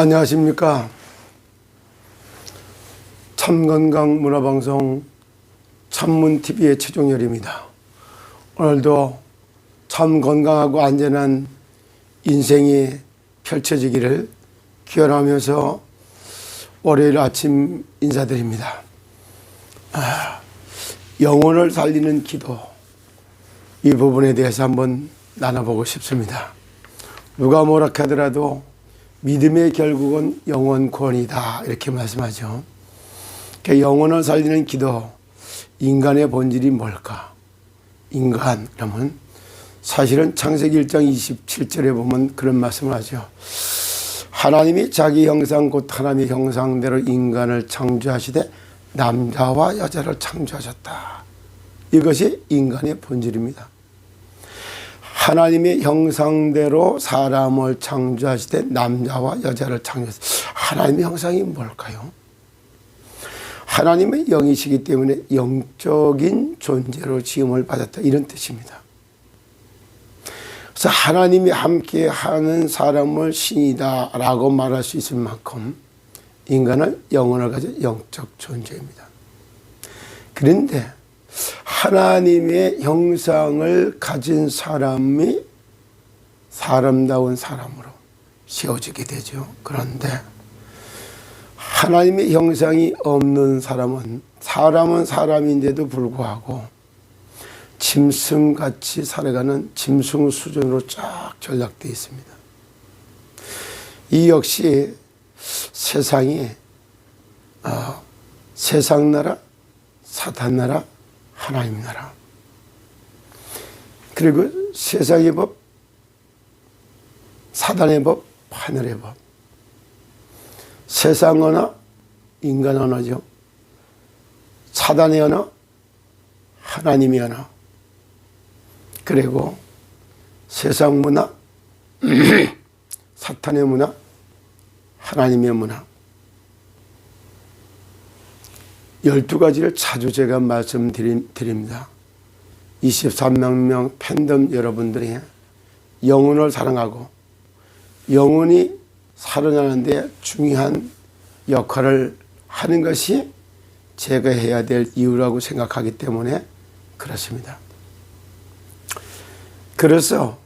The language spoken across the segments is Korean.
안녕하십니까. 참건강 문화방송 참문TV의 최종열입니다. 오늘도 참 건강하고 안전한 인생이 펼쳐지기를 기원하면서 월요일 아침 인사드립니다. 아, 영혼을 살리는 기도 이 부분에 대해서 한번 나눠보고 싶습니다. 누가 뭐라 하더라도 믿음의 결국은 영원 구원이다 이렇게 말씀하죠. 그 영혼을 살리는 기도 인간의 본질이 뭘까? 인간 그러면 사실은 창세기 1장 27절에 보면 그런 말씀을 하죠. 하나님이 자기 형상 곧 하나님의 형상대로 인간을 창조하시되 남자와 여자를 창조하셨다. 이것이 인간의 본질입니다. 하나님의 형상대로 사람을 창조하시되 남자와 여자를 창조하셨다. 하나님의 형상이 뭘까요? 하나님의 영이시기 때문에 영적인 존재로 지음을 받았다. 이런 뜻입니다. 그래서 하나님이 함께 하는 사람을 신이다라고 말할 수 있을 만큼 인간은 영혼을 가진 영적 존재입니다. 그런데 하나님의 형상을 가진 사람이 사람다운 사람으로 세워지게 되죠. 그런데 하나님의 형상이 없는 사람은 사람은 사람인데도 불구하고 짐승같이 살아가는 짐승 수준으로 쫙 전락되어 있습니다. 이 역시 세상이 어, 세상 나라, 사탄 나라, 하나님 나라. 그리고 세상의 법, 사단의 법, 하늘의 법. 세상 언어, 인간 언어죠. 사단의 언어, 하나님의 언어. 그리고 세상 문화, 사탄의 문화, 하나님의 문화. 12가지를 자주 제가 말씀드립니다. 23만 명 팬덤 여러분들이 영혼을 사랑하고 영혼이 살아나는데 중요한 역할을 하는 것이 제가 해야 될 이유라고 생각하기 때문에 그렇습니다. 그래서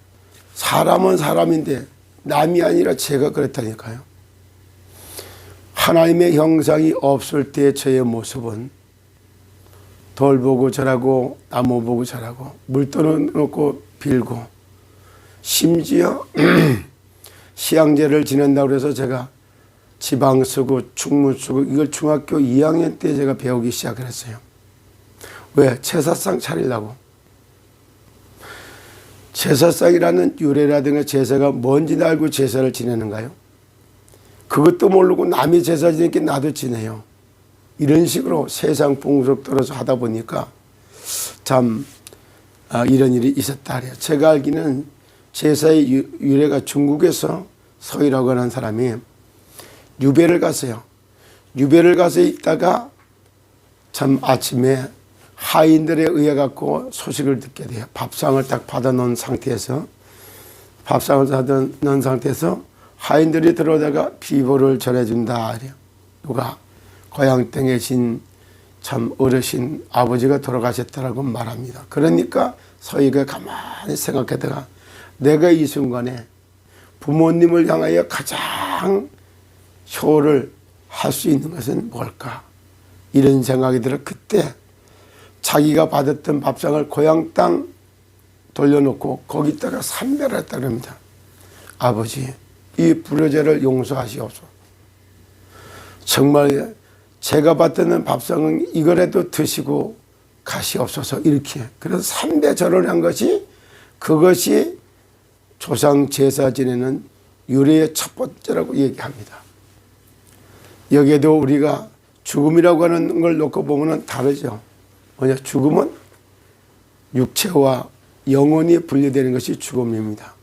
사람은 사람인데 남이 아니라 제가 그랬다니까요. 하나님의 형상이 없을 때 저의 모습은 돌 보고 절하고 나무 보고 절하고 물 떠놓고 빌고 심지어 시향제를 지낸다고 해서 제가 지방 쓰고 충무 쓰고 이걸 중학교 2학년 때 제가 배우기 시작을 했어요. 왜? 제사상 차리려고. 제사상이라는 유래라든가 제사가 뭔지 알고 제사를 지내는가요? 그것도 모르고 남이 제사 지내니까 나도 지내요. 이런 식으로 세상 풍속 들어서 하다 보니까 참 아, 이런 일이 있었다 그래요. 제가 알기는 제사의 유래가 중국에서 서희라고 하는 사람이 유배를 갔어요. 유배를 가서 있다가 참 아침에 하인들에 의해 갖고 소식을 듣게 돼요. 밥상을 딱 받아놓은 상태에서 밥상을 받아놓은 상태에서 하인들이 들어오다가 비보를 전해준다. 누가 고향 땅에 계신 참 어르신 아버지가 돌아가셨다라고 말합니다. 그러니까 서희가 가만히 생각하다가 내가 이 순간에 부모님을 향하여 가장 효를 할 수 있는 것은 뭘까? 이런 생각이 들어 그때 자기가 받았던 밥상을 고향 땅 돌려놓고 거기다가 삼배를 했다 그럽니다. 아버지, 이 불효죄를 용서하시옵소서. 정말 제가 받던 밥상은 이거라도 드시고 가시옵소서 이렇게 그래서 삼배 절을 한 것이 그것이 조상 제사 지내는 유래의 첫 번째라고 얘기합니다. 여기에도 우리가 죽음이라고 하는 걸 놓고 보면 다르죠. 뭐냐 죽음은 육체와 영혼이 분리되는 것이 죽음입니다.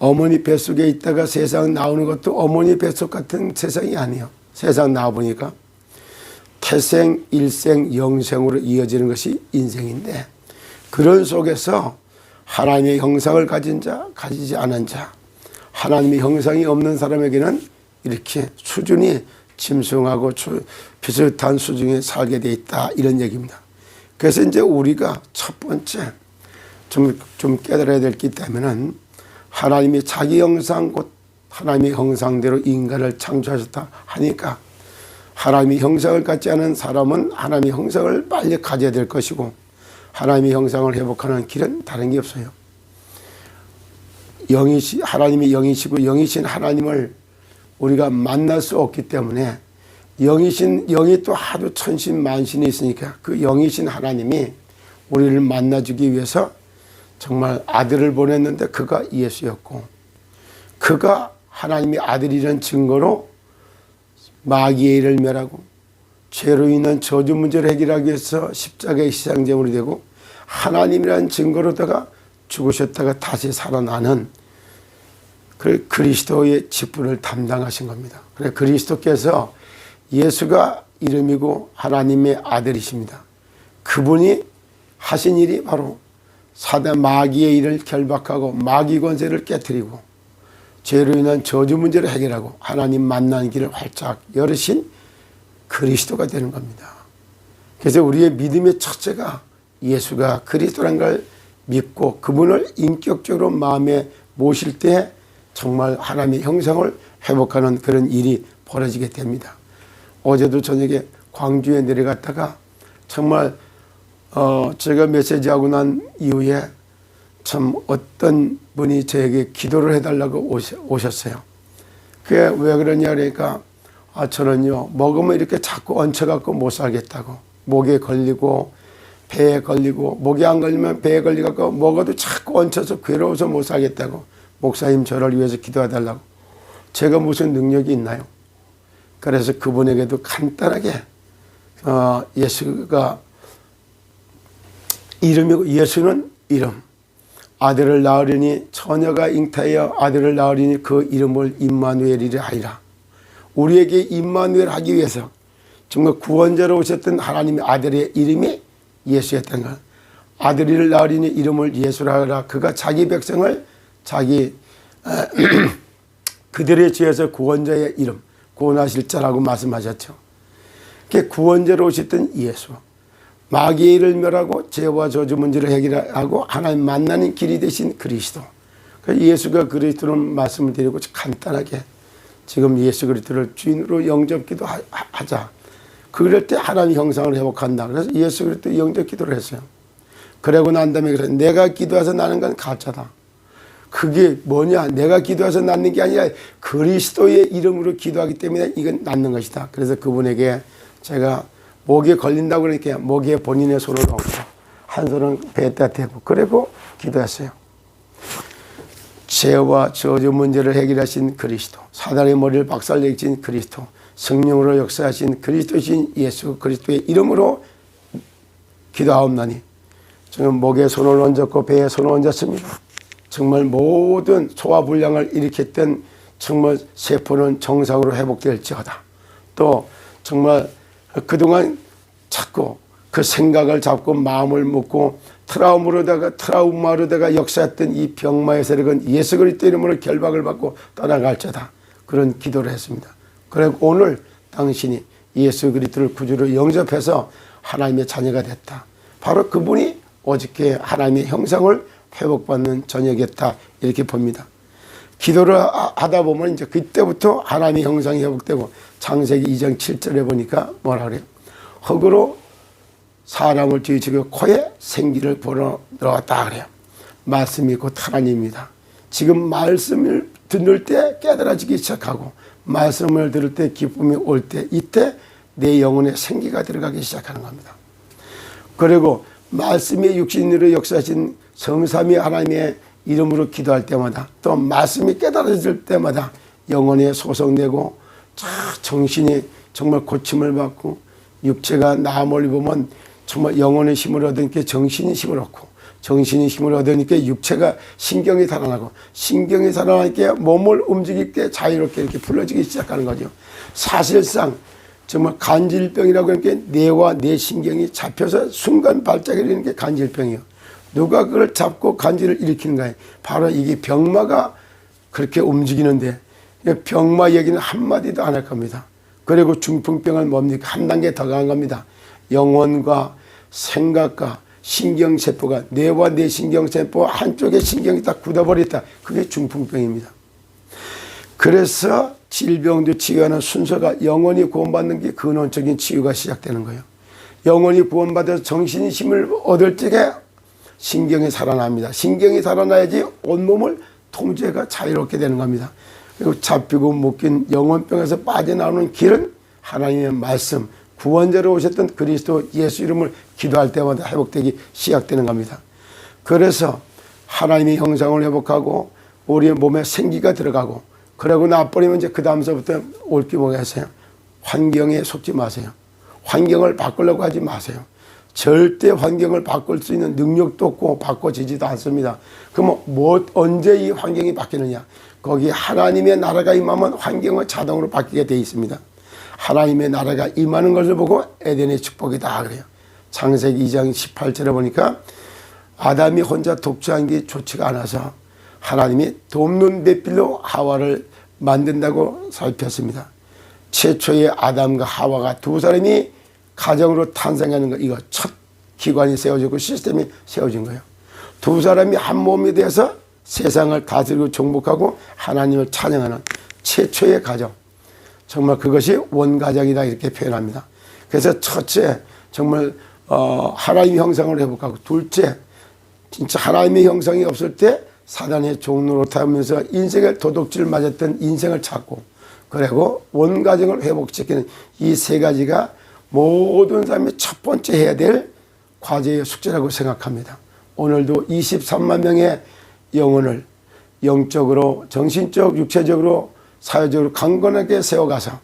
어머니 뱃속에 있다가 세상 나오는 것도 어머니 뱃속 같은 세상이 아니에요. 세상 나와보니까 태생, 일생, 영생으로 이어지는 것이 인생인데 그런 속에서 하나님의 형상을 가진 자, 가지지 않은 자, 하나님의 형상이 없는 사람에게는 이렇게 수준이 짐승하고 주- 비슷한 수준에 살게 돼 있다 이런 얘기입니다. 그래서 이제 우리가 첫 번째 좀, 좀 깨달아야 될 게 있다면은 하나님이 자기 형상 곧 하나님의 형상대로 인간을 창조하셨다 하니까 하나님의 형상을 갖지 않은 사람은 하나님의 형상을 빨리 가져야 될 것이고 하나님의 형상을 회복하는 길은 다른 게 없어요. 영이시 하나님이 영이시고 영이신 하나님을 우리가 만날 수 없기 때문에 영이신 영이 또 하도 천신 만신이 있으니까 그 영이신 하나님이 우리를 만나주기 위해서 정말 아들을 보냈는데 그가 예수였고 그가 하나님의 아들이라는 증거로 마귀의 일을 멸하고 죄로 인한 저주 문제를 해결하기 위해서 십자가의 시장제물이 되고 하나님이라는 증거로다가 죽으셨다가 다시 살아나는 그 그리스도의 직분을 담당하신 겁니다. 그래 그리스도께서 예수가 이름이고 하나님의 아들이십니다. 그분이 하신 일이 바로 사단 마귀의 일을 결박하고 마귀 권세를 깨뜨리고 죄로 인한 저주 문제를 해결하고 하나님 만나는 길을 활짝 열으신 그리스도가 되는 겁니다. 그래서 우리의 믿음의 첫째가 예수가 그리스도란 걸 믿고 그분을 인격적으로 마음에 모실 때 정말 하나님의 형상을 회복하는 그런 일이 벌어지게 됩니다. 어제도 저녁에 광주에 내려갔다가 정말 어 제가 메시지하고 난 이후에 참 어떤 분이 저에게 기도를 해달라고 오셨어요. 그게 왜 그러냐 그러니까 아 저는요 먹으면 이렇게 자꾸 얹혀갖고 못 살겠다고 목에 걸리고 배에 걸리고 목에 안 걸리면 배에 걸리갖고 먹어도 자꾸 얹혀서 괴로워서 못 살겠다고 목사님 저를 위해서 기도해달라고 제가 무슨 능력이 있나요? 그래서 그분에게도 간단하게 어, 예수가 이름이고 예수는 이름. 아들을 낳으려니 처녀가 잉타하여 아들을 낳으려니 그 이름을 임마누엘이라 하리라. 우리에게 임마누엘 하기 위해서 정말 구원자로 오셨던 하나님의 아들의 이름이 예수였던 것 아들을 낳으려니 이름을 예수라 하라. 그가 자기 백성을 자기 그들의 죄에서 구원자의 이름 구원하실 자라고 말씀하셨죠. 그 구원자로 오셨던 예수 마귀의 일을 멸하고 죄와 저주 문제를 해결하고 하나님 만나는 길이 되신 그리스도. 그 예수가 그리스도는 말씀을 드리고 간단하게 지금 예수 그리스도를 주인으로 영접기도 하자. 그럴 때 하나님 형상을 회복한다. 그래서 예수 그리스도 영접 기도를 했어요. 그러고 난 다음에 그래 내가 기도해서 나는 건 가짜다. 그게 뭐냐? 내가 기도해서 낳는 게 아니라 그리스도의 이름으로 기도하기 때문에 이건 낳는 것이다. 그래서 그분에게 제가 목에 걸린다고 그러니까 목에 본인의 손을 얹고 한 손은 배에다 대고 그리고 기도했어요. 죄와 저주 문제를 해결하신 그리스도, 사단의 머리를 박살내신 그리스도, 성령으로 역사하신 그리스도신 예수 그리스도의 이름으로 기도하옵나니 저는 목에 손을 얹었고 배에 손을 얹었습니다. 정말 모든 소화불량을 일으켰던 정말 세포는 정상으로 회복될지어다. 또 정말 그동안 자꾸 그 생각을 잡고 마음을 먹고 트라우마로다가 트라우마로다가 역사했던 이 병마의 세력은 예수 그리스도 이름으로 결박을 받고 떠나갈지다 그런 기도를 했습니다. 그리고 오늘 당신이 예수 그리스도를 구주로 영접해서 하나님의 자녀가 됐다. 바로 그분이 어저께 하나님의 형상을 회복받는 저녁이었다 이렇게 봅니다. 기도를 하다 보면 이제 그때부터 하나님의 형상이 회복되고 창세기 2장 7절에 보니까 뭐라 그래요? 흙으로 사람을 뒤지고 코에 생기를 불어 들어왔다 그래요. 말씀이 곧 하나님입니다. 지금 말씀을 듣는 때 깨달아지기 시작하고 말씀을 들을 때 기쁨이 올 때 이때 내 영혼에 생기가 들어가기 시작하는 겁니다. 그리고 말씀의 육신으로 역사하신 성삼위 하나님의 이름으로 기도할 때마다 또 말씀이 깨달아질 때마다 영혼에 소속되고 정신이 정말 고침을 받고 육체가 나음을 입으면 정말 영혼의 힘을 얻으니까 정신이 힘을 얻고 정신이 힘을 얻으니까 육체가 신경이 달아나고 신경이 달아나니까 몸을 움직일 때 자유롭게 이렇게 풀어지기 시작하는 거죠. 사실상 정말 간질병이라고 하는 게 뇌와 뇌 신경이 잡혀서 순간 발작이 되는 게 간질병이에요. 누가 그걸 잡고 간질을 일으키는 거예요. 바로 이게 병마가 그렇게 움직이는데 병마 얘기는 한마디도 안 할 겁니다. 그리고 중풍병은 뭡니까? 한 단계 더 강한 겁니다. 영혼과 생각과 신경세포가 뇌와 뇌신경세포 한쪽에 신경이 딱 굳어버렸다. 그게 중풍병입니다. 그래서 질병도 치유하는 순서가 영혼이 구원받는 게 근원적인 치유가 시작되는 거예요. 영혼이 구원받아서 정신이 힘을 얻을 적에 신경이 살아납니다. 신경이 살아나야지 온몸을 통제가 자유롭게 되는 겁니다. 그리고 잡히고 묶인 영혼병에서 빠져나오는 길은 하나님의 말씀, 구원자로 오셨던 그리스도 예수 이름을 기도할 때마다 회복되기 시작되는 겁니다. 그래서 하나님의 형상을 회복하고 우리의 몸에 생기가 들어가고 그러고 나버리면 이제 그 다음서부터 옳게 보겠어요. 환경에 속지 마세요. 환경을 바꾸려고 하지 마세요. 절대 환경을 바꿀 수 있는 능력도 없고 바꿔지지도 않습니다. 그러면 뭐 언제 이 환경이 바뀌느냐? 거기 하나님의 나라가 임하면 환경은 자동으로 바뀌게 돼 있습니다. 하나님의 나라가 임하는 것을 보고 에덴의 축복이다 그래요. 창세기 2장 18절에 보니까 아담이 혼자 독주한 게 좋지가 않아서 하나님이 돕는 배필로 하와를 만든다고 살폈습니다. 최초의 아담과 하와가 두 사람이 가정으로 탄생하는 거 이거 첫 기관이 세워지고 시스템이 세워진 거예요. 두 사람이 한 몸이 돼서 세상을 다스리고 정복하고 하나님을 찬양하는 최초의 가정. 정말 그것이 원가정이다 이렇게 표현합니다. 그래서 첫째 정말 어, 하나님의 형상을 회복하고 둘째 진짜 하나님의 형상이 없을 때 사단의 종로로 타면서 인생을 도둑질 맞았던 인생을 찾고 그리고 원 가정을 회복시키는 이 세 가지가 모든 사람이 첫 번째 해야 될 과제의 숙제라고 생각합니다. 오늘도 23만 명의 영혼을 영적으로 정신적 육체적으로 사회적으로 강건하게 세워가서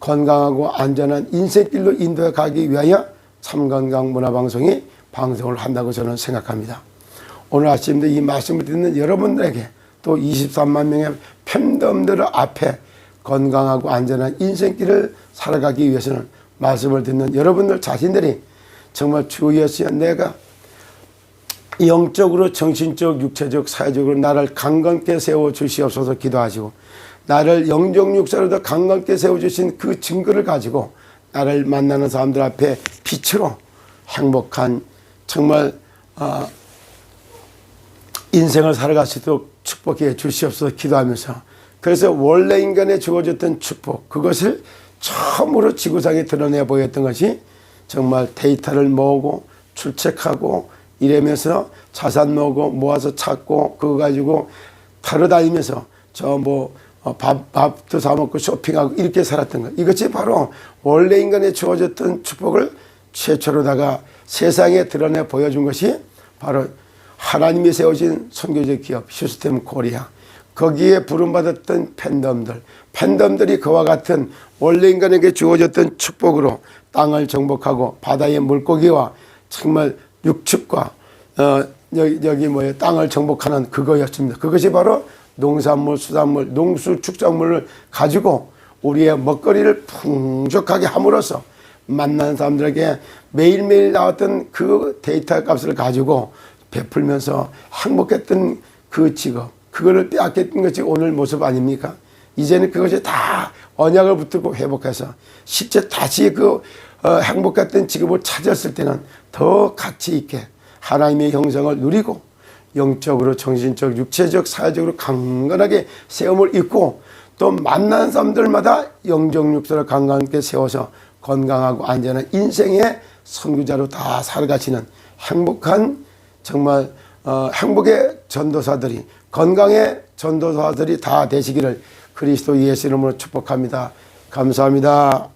건강하고 안전한 인생길로 인도해 가기 위하여 참건강 문화방송이 방송을 한다고 저는 생각합니다. 오늘 아침도 이 말씀을 듣는 여러분들에게 또 23만 명의 팬덤들 앞에 건강하고 안전한 인생길을 살아가기 위해서는 말씀을 듣는 여러분들 자신들이 정말 주 예수 내가 영적으로 정신적 육체적 사회적으로 나를 강건케 세워 주시옵소서 기도하시고 나를 영적 육사로도 강건케 세워 주신 그 증거를 가지고 나를 만나는 사람들 앞에 빛으로 행복한 정말 어, 인생을 살아갈 수 있도록 축복해 주시옵소서 기도하면서. 그래서 원래 인간에 주어졌던 축복 그것을 처음으로 지구상에 드러내 보였던 것이 정말 데이터를 모으고 출첵하고 이러면서 자산 모으고 모아서 찾고 그거 가지고 타러 다니면서 저뭐 어, 밥, 밥도 사 먹고 쇼핑하고 이렇게 살았던 것. 이것이 바로 원래 인간에 주어졌던 축복을 최초로다가 세상에 드러내 보여준 것이 바로 하나님이 세우신 선교적 기업 시스템 코리아. 거기에 부름받았던 팬덤들. 팬덤들이 그와 같은 원래 인간에게 주어졌던 축복으로 땅을 정복하고 바다의 물고기와 정말 육축과 어, 여기, 여기 뭐예요 땅을 정복하는 그거였습니다. 그것이 바로 농산물, 수산물, 농수축작물을 가지고 우리의 먹거리를 풍족하게 함으로써 만난 사람들에게 매일매일 나왔던 그 데이터 값을 가지고 베풀면서 행복했던 그 직업, 그거를 빼앗겼던 것이 오늘 모습 아닙니까? 이제는 그것이 다 언약을 붙들고 회복해서 실제 다시 그 어, 행복했던 직업을 찾았을 때는 더 가치 있게 하나님의 형상을 누리고 영적으로 정신적 육체적 사회적으로 강건하게 세움을 입고 또 만난 사람들마다 영적 육체를 강건하게 세워서 건강하고 안전한 인생의 선구자로 다 살아가시는 행복한 정말 어, 행복의 전도사들이 건강의 전도사들이 다 되시기를 그리스도 예수 이름으로 축복합니다. 감사합니다.